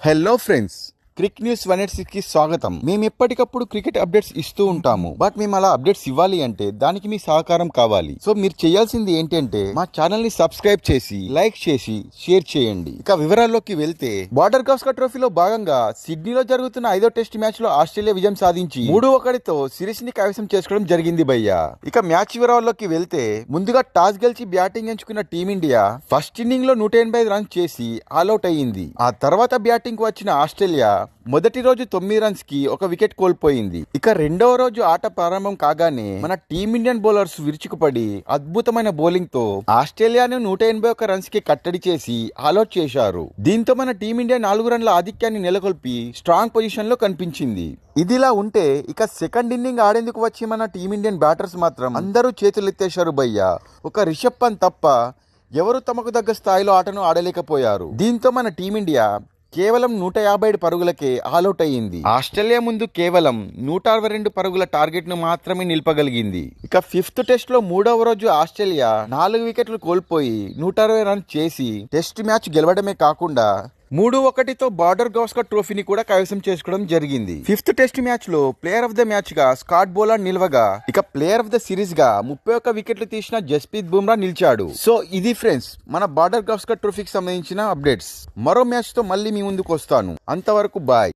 Hello friends crick news one eight సిక్స్కి స్వాగతం. మేము ఎప్పటికప్పుడు క్రికెట్ అప్డేట్స్ ఇస్తూ ఉంటాము. బట్ మేము అలా అప్డేట్స్ ఇవ్వాలి అంటే దానికి మీ సహకారం కావాలి. సో మీరు చేయాల్సింది ఏంటంటే మా ఛానల్ని సబ్స్క్రైబ్ చేసి లైక్ చేసి షేర్ చేయండి. ఇక వివరాల్లోకి వెళ్తే బార్డర్ గౌస్కర్ ట్రోఫీలో భాగంగా సిడ్నీలో జరుగుతున్న ఐదో టెస్ట్ మ్యాచ్లో ఆస్ట్రేలియా విజయం సాధించి మూడు ఒకటితో సిరీస్ని కైవసం చేసుకోవడం జరిగింది భయ్య. ఇక మ్యాచ్ వివరాల్లోకి వెళ్తే ముందుగా టాస్ గెలిచి బ్యాటింగ్ ఎంచుకున్న టీమిండియా ఫస్ట్ ఇన్నింగ్లో నూట ఎనభై రన్స్ చేసి ఆల్అౌట్ అయ్యింది. ఆ తర్వాత బ్యాటింగ్ వచ్చిన ఆస్ట్రేలియా మొదటి రోజు తొమ్మిది రన్స్కి ఒక వికెట్ కోల్పోయింది. ఇక రెండవ రోజు ఆట ప్రారంభం కాగానే మన టీమిండియన్ బౌలర్స్ విరుచుకుపడి అద్భుతమైన బౌలింగ్తో ఆస్ట్రేలియాను నూట ఎనభై ఒక రన్స్కి కట్టడి చేసి ఆలౌట్ చేశారు. దీంతో మన టీమిండియా నాలుగు రన్ల ఆధిక్యాన్ని నెలకొల్పి స్ట్రాంగ్ పొజిషన్లో కనిపించింది. ఇదిలా ఉంటే ఇక సెకండ్ ఇన్నింగ్ ఆడేందుకు వచ్చి మన టీమిండియన్ బ్యాటర్స్ మాత్రం అందరూ చేతులెత్తేశారు భయ్య. ఒక రిషబ్ పంత్ తప్ప ఎవరు తమకు తగ్గ స్థాయిలో ఆటను ఆడలేకపోయారు. దీంతో మన టీమిండియా కేవలం నూట యాభై ఏడు పరుగులకే ఆల్అౌట్ అయ్యింది ఆస్ట్రేలియా ముందు కేవలం నూట అరవై రెండు పరుగుల టార్గెట్ను మాత్రమే నిలపగలిగింది. ఇక ఫిఫ్త్ టెస్ట్లో మూడవ రోజు ఆస్ట్రేలియా నాలుగు వికెట్లు కోల్పోయి నూట అరవై రన్ చేసి టెస్ట్ మ్యాచ్ గెలవడమే కాకుండా మూడు ఒకటితో బార్డర్ గౌస్కర్ ట్రోఫీని కూడా కైవసం చేసుకోవడం జరిగింది. ఫిఫ్త్ టెస్ట్ మ్యాచ్లో ప్లేయర్ ఆఫ్ ద మ్యాచ్గా స్కాట్ బౌలర్ నిల్వగా ఇక ప్లేయర్ ఆఫ్ ద సిరీస్గా ముప్పై ఒక్క వికెట్లు తీసిన జస్ప్రీత్ బుమ్రా నిలిచాడు. సో ఇది ఫ్రెండ్స్ మన బార్డర్ గౌస్కర్ ట్రోఫీకి సంబంధించిన అప్డేట్స్. మరో మ్యాచ్తో మళ్ళీ మీ ముందుకు వస్తాను. అంతవరకు బాయ్.